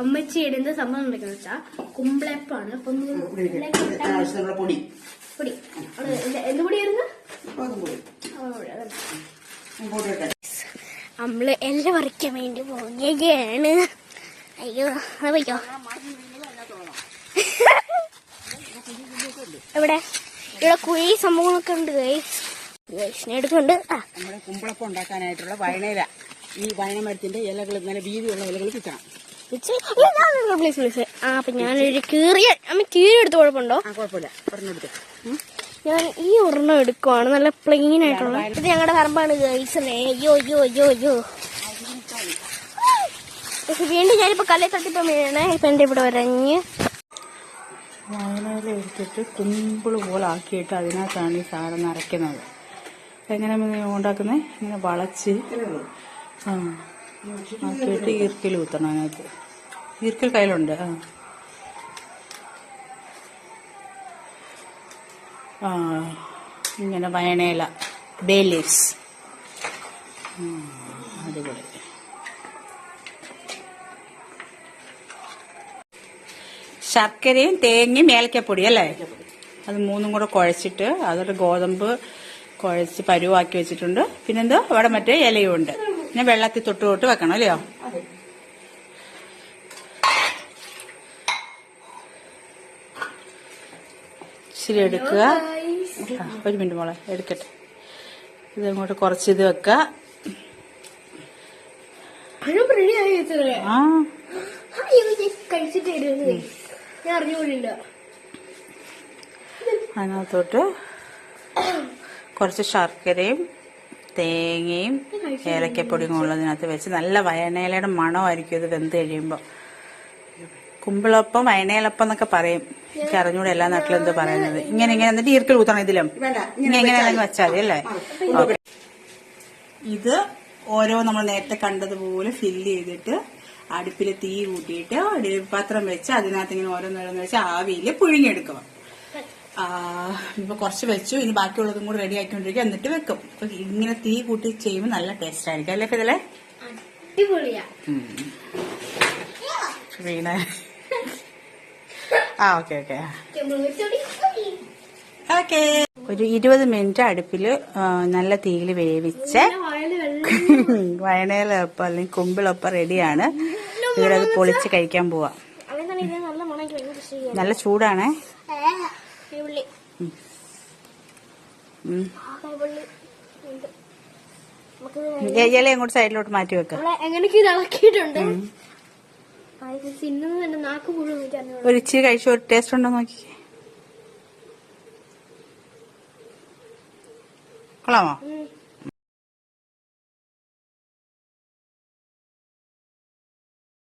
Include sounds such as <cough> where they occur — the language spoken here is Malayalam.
അമ്മച്ചി ഇടുന്ന സംഭവം ഉണ്ടാക്കുന്ന വെച്ചാ കുമ്പളപ്പാണ്. അപ്പൊ പൊടി. പൊടി. എന്ത് പൊടിയായിരുന്നു? നമ്മൾ എല്ലാം പറിക്കാൻ വേണ്ടി പോകുകയാണ് അയ്യോ അത് പോയിക്കോ. ഇവിടെ ഇവിടെ കുഴി സംഭവങ്ങളൊക്കെ ഉണ്ട് ഗൈസ് ഗൈസിനെ എടുക്കുന്നുണ്ട്. കുമ്പളപ്പം ഉണ്ടാക്കാനായിട്ടുള്ള വയണയില ഈ വയനമരത്തിന്റെ ഇലകൾ ഇങ്ങനെ വീതിയുള്ള ഇലകൾ കിട്ടണം. പ്ലീസ് പ്ലീസ് ആ അപ്പൊ ഞാനൊരു കീറിയ അമ്മ കീറി എടുത്ത് കുഴപ്പമുണ്ടോ? ആ കുഴപ്പമില്ല. ഞാൻ ഈ ഒരെണ്ണം എടുക്കുവാണ് നല്ല പ്ലെയിൻ ആയിട്ടുള്ള. ഇത് ഞങ്ങളുടെ പറമ്പാണ് അയ്യോ അയ്യോ അയ്യോ അയ്യോ. പക്ഷെ വീണ്ടും ഞാനിപ്പോ കല്ലെ തട്ടിപ്പോ വീഴണേ ഇപ്പൊ എന്റെ ഇവിടെ വരഞ്ഞ് വയനാട് എടുത്തിട്ട് കുമ്പിൾ പോലെ ആക്കിയിട്ട് അതിനകത്താണ് ഈ സാധനം നിറയ്ക്കുന്നത്. എങ്ങനെ ഉണ്ടാക്കുന്നത് ഇങ്ങനെ വളച്ച്. ആ. ആക്കിയിട്ട് ഈർക്കിൽ കുത്തണം അതിനകത്ത്. കയ്യിലുണ്ട് ആ. ആ ഇങ്ങനെ വയണയില ബേലീവ്സ് അതുപോലെ ശർക്കരയും തേങ്ങയും ഏലക്കപ്പൊടി അല്ലേ? അത് മൂന്നും കൂടെ കുഴച്ചിട്ട് അതൊരു ഗോതമ്പ് കുഴച്ച് പരുവാക്കി വെച്ചിട്ടുണ്ട്. പിന്നെന്തോ? അവിടെ മറ്റേ ഇലയും ഉണ്ട്. പിന്നെ വെള്ളത്തിൽ തൊട്ട് തൊട്ട് വെക്കണം അല്ലയോ? ഇച്ചിരി എടുക്കുക. ഒരു മിനിറ്റ് മോളെ എടുക്കട്ടെ. ഇത് അങ്ങോട്ട് കുറച്ച് ഇത് വെക്കുക ആ. അതിനകത്തോട്ട് കുറച്ച് ശർക്കരയും തേങ്ങയും ഏലക്കപ്പൊടിയും ഉള്ളതിനകത്ത് വെച്ച് നല്ല വയനയിലയുടെ മണമായിരിക്കും ഇത് വെന്ത് കഴിയുമ്പോൾ കുമ്പിളപ്പം വയനയിലപ്പം എന്നൊക്കെ പറയും. എനിക്ക് അറിഞ്ഞൂടെ എല്ലാ നാട്ടിലും എന്ത് പറയുന്നത്. ഇങ്ങനെ ഇങ്ങനെ എന്നിട്ട് ഈർക്കൽ കൂത്തണം ഇതിലും. ഇങ്ങനെ ഇങ്ങനെ വെച്ചാൽ മതി അല്ലേ. ഇത് ഓരോ നമ്മൾ നേരത്തെ കണ്ടതുപോലെ ഫില്ല് ചെയ്തിട്ട് അടുപ്പിൽ തീ കൂട്ടിയിട്ട് അടിപ്പാത്രം പാത്രം വെച്ച് അതിനകത്ത് ഇങ്ങനെ ഓരോന്നോരോന്ന് വെച്ച് ആവിയിൽ പുഴുങ്ങിയെടുക്കുക ആ, ഇപ്പൊ കുറച്ച് വെച്ചു ഇനി ബാക്കിയുള്ളതും കൂടി റെഡി ആക്കിക്കൊണ്ടിരിക്കുക എന്നിട്ട് വെക്കും. ഇങ്ങനെ തീ കൂട്ടി ചെയ്യുമ്പോൾ നല്ല ടേസ്റ്റ് ആയിരിക്കും. അല്ലേ ഇതിലെ വീണ ആ ഓക്കെ ഓക്കെ. ഓക്കെ ഒരു ഇരുപത് മിനിറ്റ് അടുപ്പിൽ നല്ല തീയിൽ വേവിച്ച്. <laughs> വയണയിലപ്പം അല്ലെങ്കിൽ കുമ്പിളൊപ്പം റെഡിയാണ്. ഇവരത് പൊളിച്ച് കഴിക്കാൻ പോവാ. നല്ല ചൂടാണേ. ഇല അങ്ങോട്ട് സൈഡിലോട്ട് മാറ്റി വെക്കാം. എങ്ങനെയൊക്കെ ഇത് ഇളക്കിയിട്ടുണ്ട്? ഒരു ഇച്ചിരി കഴിച്ചു ഒരു ടേസ്റ്റ് ഉണ്ടോ നോക്കി കൊള്ളാമോ.